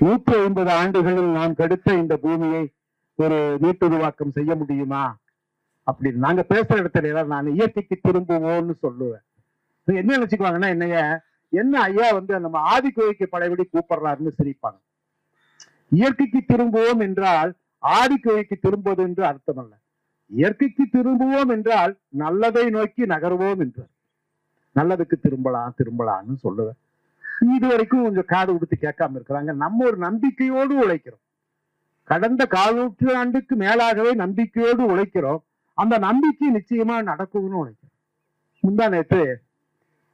நூற்றி ஐம்பது ஆண்டுகளில் நாம் கெடுத்த இந்த பூமியை ஒரு மீட்டுருவாக்கம் செய்ய முடியுமா? அப்படின்னு நாங்க பேசுற இடத்துல எல்லாம் நான் இயற்கைக்கு திரும்புவோம்னு சொல்லுவேன். என்ன நினைச்சுக்குவாங்கன்னா என்னைய என்ன ஐயா வந்து நம்ம ஆதி கோயிலுக்கு பழையபடி கூப்பிடுறாருன்னு சிரிப்பாங்க. இயற்கைக்கு திரும்புவோம் என்றால் ஆதி கோயிலுக்கு திரும்புவது என்று அர்த்தம் அல்ல. இயற்கைக்கு திரும்புவோம் என்றால் நல்லதை நோக்கி நகருவோம் என்று நல்லதுக்கு திரும்பலாம் திரும்பலாம்னு சொல்லுவேன். இது வரைக்கும் கொஞ்சம் காது கொடுத்து கேட்காம இருக்கிறாங்க. நம்ம ஒரு நம்பிக்கையோடு உழைக்கிறோம். கடந்த கால் நூற்றாண்டுக்கு மேலாகவே நம்பிக்கையோடு உழைக்கிறோம். அந்த நம்பிக்கை நிச்சயமா நடக்கும்னு உழைக்கிறோம். முந்தா நேற்று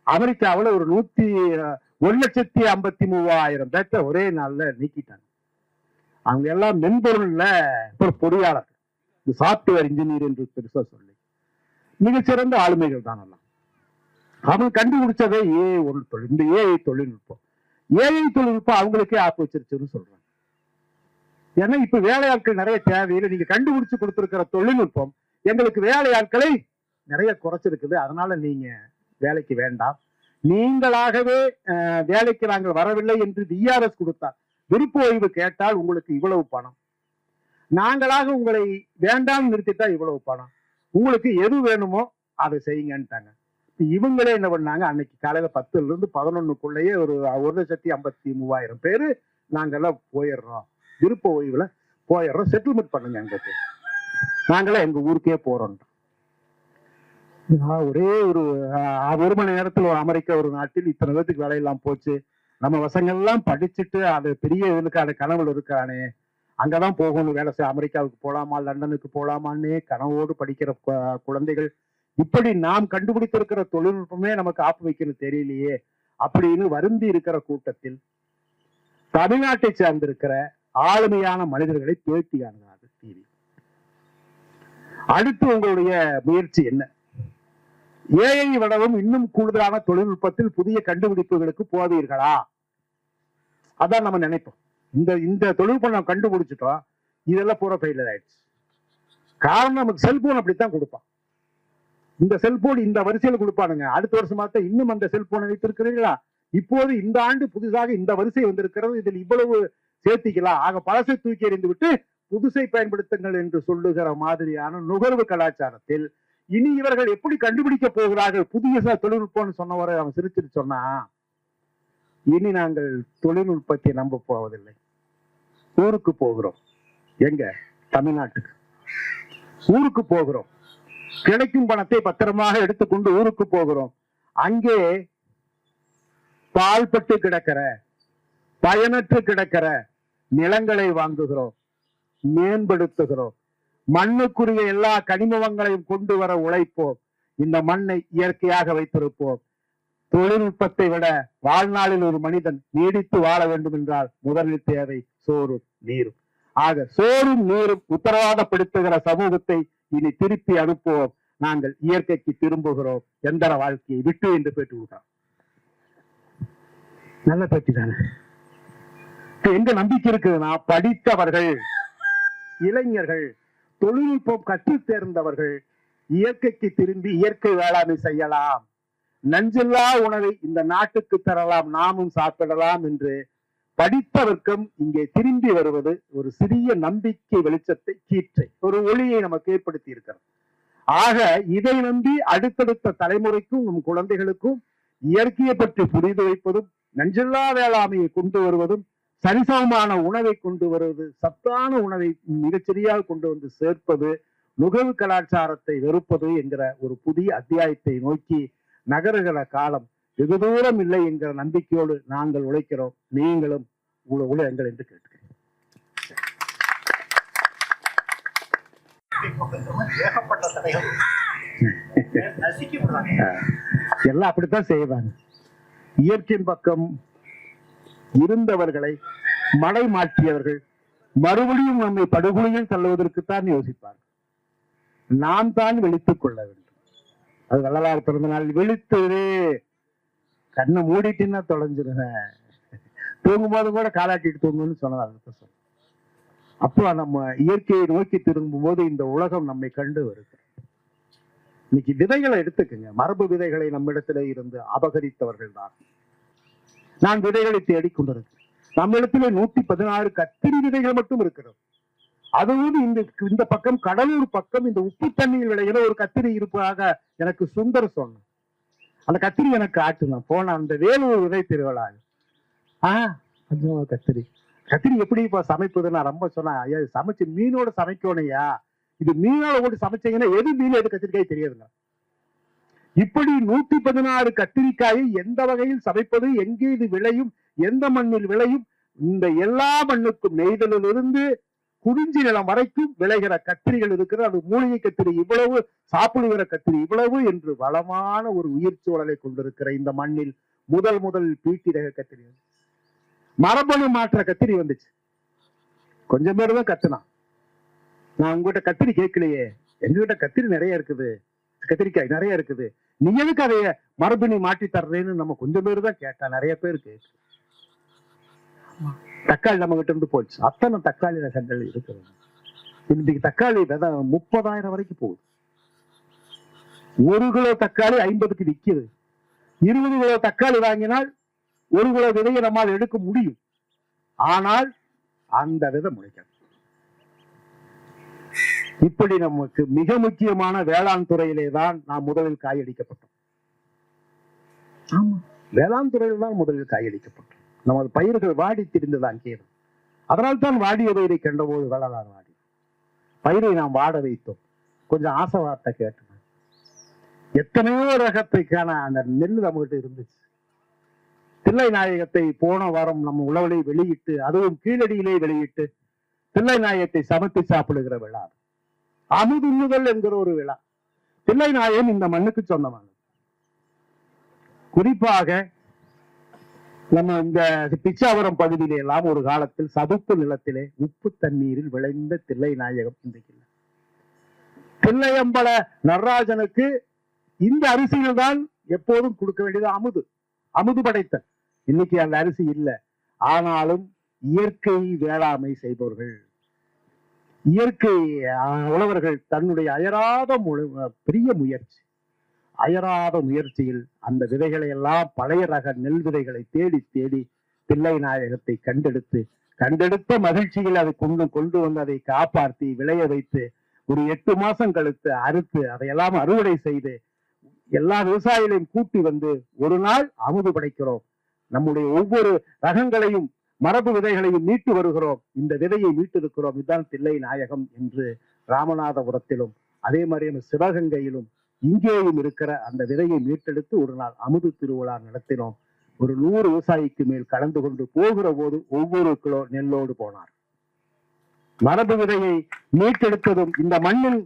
அமெரிக்காவில் ஒரு நூத்தி ஒரு லட்சத்தி ஐம்பத்தி மூவாயிரம் பேர்த்த ஒரே நாள்ல நீக்கிட்டாங்க. அவங்க எல்லாம் மென்பொருள்ல ஒரு பொறியாளர். சாப்ட்வேர் இன்ஜினியர் என்று பெருசா சொல்லி. மிகச்சிறந்த ஆளுமைகள் தான் எல்லாம். அவன் கண்டுபிடிச்சதே ஏஐ ஒரு தொழில் இந்த ஏஐ தொழில்நுட்பம். ஏஐ தொழில்நுட்பம் அவங்களுக்கே ஆப்பு வச்சிருச்சுன்னு சொல்றாங்க. ஏன்னா இப்ப வேலையாட்கள் நிறைய தேவையில்லை. நீங்க கண்டுபிடிச்சு கொடுத்துருக்கிற தொழில்நுட்பம் எங்களுக்கு வேலையாட்களை நிறைய குறைச்சிருக்குது. அதனால நீங்க வேலைக்கு வேண்டாம். நீங்களாகவே வேலைக்கு நாங்கள் வரவில்லை என்று டிஆர்எஸ் கொடுத்தார். விருப்ப ஓய்வு கேட்டால் உங்களுக்கு இவ்வளவு பணம். நாங்களாக உங்களை வேண்டாம் நிறுத்திட்டா இவ்வளவு பணம். உங்களுக்கு எது வேணுமோ அதை செய்யுங்கன்ட்டாங்க. இவங்களே என்ன பண்ணாங்க? அன்னைக்கு காலையில பத்துல இருந்து பதினொன்னுக்குள்ளேயே ஒரு ஒரு லட்சத்தி ஐம்பத்தி மூவாயிரம் பேரு நாங்கெல்லாம் போயிடுறோம். விருப்ப ஓய்வுல போயிடுறோம். செட்டில்மெண்ட் பண்ணுங்க அங்க நாங்களாம் எங்க ஊருக்கே போறோம். ஒரே ஒரு ஒரு மணி நேரத்துல ஒரு அமெரிக்கா ஒரு நாட்டில் இத்தனை பேத்துக்கு வேலையெல்லாம் போச்சு. நம்ம வசங்கள்லாம் படிச்சுட்டு அது பெரிய இதுக்கான கனவுல இருக்கானே. அங்கதான் போகணும். வேலை செய்ய அமெரிக்காவுக்கு போலாமா? லண்டனுக்கு போலாமான்னு கனவோடு படிக்கிற குழந்தைகள் இப்படி நாம் கண்டுபிடித்திருக்கிற தொழில்நுட்பமே நமக்கு ஆப்பு வைக்கணும் தெரியலையே அப்படின்னு வருந்தி இருக்கிற கூட்டத்தில் தமிழ்நாட்டை சார்ந்திருக்கிற ஆளுமையான மனிதர்களை பேட்டி காணுகிறார்கள் டிவி அடுத்து உங்களுடைய முயற்சி என்ன? ஏஐ விடவும் இன்னும் கூடுதலான தொழில்நுட்பத்தில் புதிய கண்டுபிடிப்புகளுக்கு போவீர்களா? அதான் நம்ம நினைப்போம். இந்த இந்த தொழில்நுட்பம் நம்ம கண்டுபிடிச்சிட்டோம் இதெல்லாம் பூரா ஃபெயிலியர் ஆயிடுச்சு. காரணம் நமக்கு செல்போன் அப்படித்தான் கொடுப்பான். இந்த செல்போன் இந்த வரிசையில் கொடுப்பானுங்க. அடுத்த வருஷமா தான் இன்னும் அந்த செல்போனை வைத்திருக்கிறீர்களா இப்போது இந்த ஆண்டு புதுசாக இந்த வரிசை வந்திருக்கிறது. இதில் இவ்வளவு சேர்த்திக்கலாம். ஆக பழசை தூக்கி எறிந்து விட்டு புதுசை பயன்படுத்துங்கள் என்று சொல்லுகிற மாதிரியான நுகர்வு கலாச்சாரத்தில் இனி இவர்கள் எப்படி கண்டுபிடிக்க போகிறார்கள்? புதிய தொழில்நுட்பம்னு சொன்னவரை அவன் சிரிச்சிட்டு சொன்னா இனி நாங்கள் தொழில்நுட்பத்தை நம்ப போவதில்லை. ஊருக்கு போகிறோம். எங்க? தமிழ்நாட்டுக்கு. ஊருக்கு போகிறோம். கிடைக்கும் பணத்தை பத்திரமாக எடுத்துக்கொண்டு ஊருக்கு போகிறோம். அங்கே பால்பட்டு கிடக்கிற பயனற்று கிடக்கிற நிலங்களை வாங்குகிறோம். மேம்படுத்துகிறோம். மண்ணுக்குரிய எல்லா கனிமங்களையும் கொண்டு வர உழைப்போம். இந்த மண்ணை இயற்கையாக வைத்திருப்போம். தொழில்நுட்பத்தை விட வாழ்நாளில் ஒரு மனிதன் நீடித்து வாழ வேண்டும் என்றால் முதலில் தேவை சோறும் நீரும். ஆக சோறும் நீரும் உத்தரவாதப்படுத்துகிற சமூகத்தை இனி திருப்பி அனுப்புவோம். நாங்கள் இயற்கைக்கு திரும்புகிறோம். எந்திர வாழ்க்கையை விட்டு என்று போயிட்டு விடுறோம் நல்ல பேச்சு தானே? எங்க நம்பிக்கை இருக்குதுன்னா படித்தவர்கள் இளைஞர்கள் தொழில்நுட்பம் கற்று தேர்ந்தவர்கள் இயற்கைக்கு திரும்பி இயற்கை வேளாண்மை செய்யலாம். நஞ்சில்லா உணவை இந்த நாட்டுக்கு தரலாம். நாமும் சாப்பிடலாம் என்று படித்த வர்க்கம் இங்கே திரும்பி வருவது ஒரு சிறிய நம்பிக்கை வெளிச்சத்தை கீற்றை. ஒரு ஒளியை நமக்கு ஏற்படுத்தி இருக்கிறது ஆக இதை நம்பி அடுத்தடுத்த தலைமுறைக்கும் நம் குழந்தைகளுக்கும் இயற்கையை பற்றி புரிந்து வைப்பதும் நஞ்சில்லா வேளாண்மையை கொண்டு வருவதும் சரிசமமான உணவை கொண்டு வருவது சத்தான உணவை மிகச்சரியாக கொண்டு வந்து சேர்ப்பது நுகர்வு கலாச்சாரத்தை வெறுப்பது என்கிற ஒரு புதிய அத்தியாயத்தை நோக்கி நகருகிற காலம் வெகு தூரம் இல்லை என்கிற நம்பிக்கையோடு நாங்கள் உழைக்கிறோம். நீங்களும் உள்ள உழையுங்கள் என்று கேட்கிறேன் எல்லாம் அப்படித்தான் செய்வாங்க. இயற்கையின் பக்கம் இருந்தவர்களை மடை மாற்றியவர்கள் மறுபடியும் நம்மை படுகொலையில் தள்ளுவதற்குத்தான் யோசிப்பார் நாம் தான் விழித்துக் கொள்ள வேண்டும். அது வள்ளலார் பிறந்த நாள் விழித்து கண்ணை மூடிட்டுன்னா தொலைஞ்சிருவேன். தூங்கும் போது கூட காலாட்டிட்டு தூங்குன்னு சொன்னது அதுக்கு சொன்னேன் அப்போ நம்ம இயற்கையை நோக்கி திரும்பும் போது இந்த உலகம் நம்மை கண்டு வருகிறது. இன்னைக்கு விதைகளை எடுத்துக்கங்க. மரபு விதைகளை நம்மிடத்துல இருந்து அபகரித்தவர்கள் தான். நான் விதைகளை தேடிக் கொண்டிருக்கிறேன். நம்மிடத்திலே நூத்தி பதினாறு கத்திரி விதைகள் மட்டும் இருக்கிறது. அதுவும் இந்த இந்த பக்கம் கடலூர் பக்கம் இந்த உப்பு தண்ணியில் விளைகிற ஒரு கத்திரி இருப்பதாக எனக்கு சுந்தர் சொன்னான் அந்த கத்திரி எனக்கு ஆட்டுனான் போன அந்த வேலூர் விதை திருவிழா. ஆ கொஞ்சம் கத்திரி. கத்திரி எப்படி இப்ப சமைப்பது நான் ரொம்ப சொன்னேன் ஐயா சமைச்சு மீனோட சமைக்கணும்யா இது மீனோட போட்டு சமைச்சீங்கன்னா எது மீன் எது கத்திரிக்காய் தெரியாதுங்க. இப்படி நூத்தி பதினாறு கத்திரிக்காயை எந்த வகையில் சமைப்பது எங்கே இது விளையும் எந்த மண்ணில் விளையும் இந்த எல்லா மண்ணுக்கும் நெய்தலிலிருந்து குறிஞ்சி நிலம் வரைக்கும் விளைகிற கத்திரிகள் இருக்கிற அது மூலிகை கத்திரி இவ்வளவு சாப்பிடுகிற கத்திரி இவ்வளவு என்று வளமான ஒரு உயிர் சூழலை கொண்டிருக்கிற இந்த மண்ணில் முதல் முதல் பீட்டி ரக கத்திரி. மரபணு மாற்ற கத்திரி வந்துச்சு. கொஞ்சம் பேர் தான் கத்துனான். நான் உங்ககிட்ட கத்திரி கேட்கலையே. எங்ககிட்ட கத்திரி நிறைய இருக்குது. கத்திரிக்காய் நிறைய இருக்குது. நீ எதுக்கு அதைய மரபணி மாற்றி தர்றேன்னு நம்ம கொஞ்சம் பேர் தான் கேட்டா. நிறைய பேருக்கு தக்காளி நம்ம கிட்ட இருந்து போச்சு. அத்தனை தக்காளி ரகங்கள் இருக்குது இன்னைக்கு தக்காளி விதை முப்பதாயிரம் வரைக்கும் போகுது. ஒரு கிலோ தக்காளி ஐம்பதுக்கு விற்கிது இருபது கிலோ தக்காளி வாங்கினால் ஒரு கிலோ விதையை நம்மால் எடுக்க முடியும். ஆனால் அந்த விதை முளைக்காது. இப்படி நமக்கு மிக முக்கியமான வேளாண் துறையிலே தான் நாம் முதலில் காயடிக்கப்பட்டோம். ஆமா. வேளாண் துறையில் தான் முதலில் காயடிக்கப்பட்டோம். நமது பயிர்கள் வாடி திரிந்தது அங்கே அதனால் தான் வாடிய பயிரை கண்டபோது வளரார் வாடி பயிரை நாம் வாட வைத்தோம். கொஞ்சம் ஆசை வார்த்தை கேட்டோம் எத்தனையோ ரகத்தை அந்த நெல் நம்மகிட்ட இருந்துச்சு. தில்லை நாயகத்தை போன வாரம் நம்ம உழவலை வெளியிட்டு அதுவும் கீழடியிலே வெளியிட்டு தில்லை நாயகத்தை சமைத்து சாப்பிடுகிற விழா அமுதுண்ணுதல் என்கிற ஒரு விழா. தில்லை நாயகன் இந்த மண்ணுக்கு சொந்தமானது குறிப்பாக நம்ம இந்த பிச்சாவரம் பகுதியில எல்லாம் ஒரு காலத்தில் சதுப்பு நிலத்திலே உப்பு தண்ணீரில் விளைந்த தில்லை நாயகம் இன்றைக்கு தில்லையம்பல நடராஜனுக்கு இந்த அரிசியில் தான் எப்போதும் கொடுக்க வேண்டியது அமுது அமுது படைத்தல் இன்னைக்கு அந்த அரிசி இல்லை. ஆனாலும் இயற்கை வேளாண்மை செய்பவர்கள் இயற்கை ஆஹ், உழவர்கள் தன்னுடைய அயராத முழு- பெரிய முயற்சி. அயராத முயற்சியில் அந்த விதைகளை எல்லாம் பழைய ரக நெல் விதைகளை தேடி தேடி தில்லை நாயகத்தை கண்டெடுத்து கண்டெடுத்த மகிழ்ச்சியில் அதை கொண்டு கொண்டு வந்து அதை காப்பாற்றி விளைய வைத்து ஒரு எட்டு மாசம் கழித்து அறுத்து அதையெல்லாம் அறுவடை செய்து எல்லா விவசாயிகளையும் கூட்டி வந்து ஒரு நாள் அமுது படைக்கிறோம். நம்முடைய ஒவ்வொரு ரகங்களையும் மரபு விதைகளையும் மீட்டு வருகிறோம். இந்த விதையை மீட்டிருக்கிறோம் இதுதான் தில்லை நாயகம் என்று ராமநாதபுரத்திலும் அதே மாதிரி நம்ம சிவகங்கையிலும் இங்கேயும் இருக்கிற அந்த விதையை மீட்டெடுத்து ஒரு நாள் அமுது திருவிழா நடத்தினோம். ஒரு நூறு விவசாயிக்கு மேல் கலந்து கொண்டு போகிற போது ஒவ்வொரு கிலோ நெல்லோடு போனார். மரபு விதையை மீட்டெடுத்ததும் இந்த மண்ணின்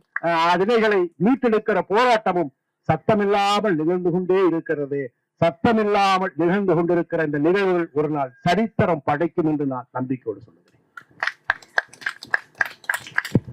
விதைகளை மீட்டெடுக்கிற போராட்டமும் சத்தமில்லாமல் நிகழ்ந்து கொண்டே இருக்கிறது. சத்தமில்லாமல் நிகழ்ந்து கொண்டிருக்கிற இந்த நிகழ்வுகள் ஒரு நாள் சரித்திரம் படைக்கும் என்று நான் நம்பிக்கையோடு சொல்லுகிறேன்.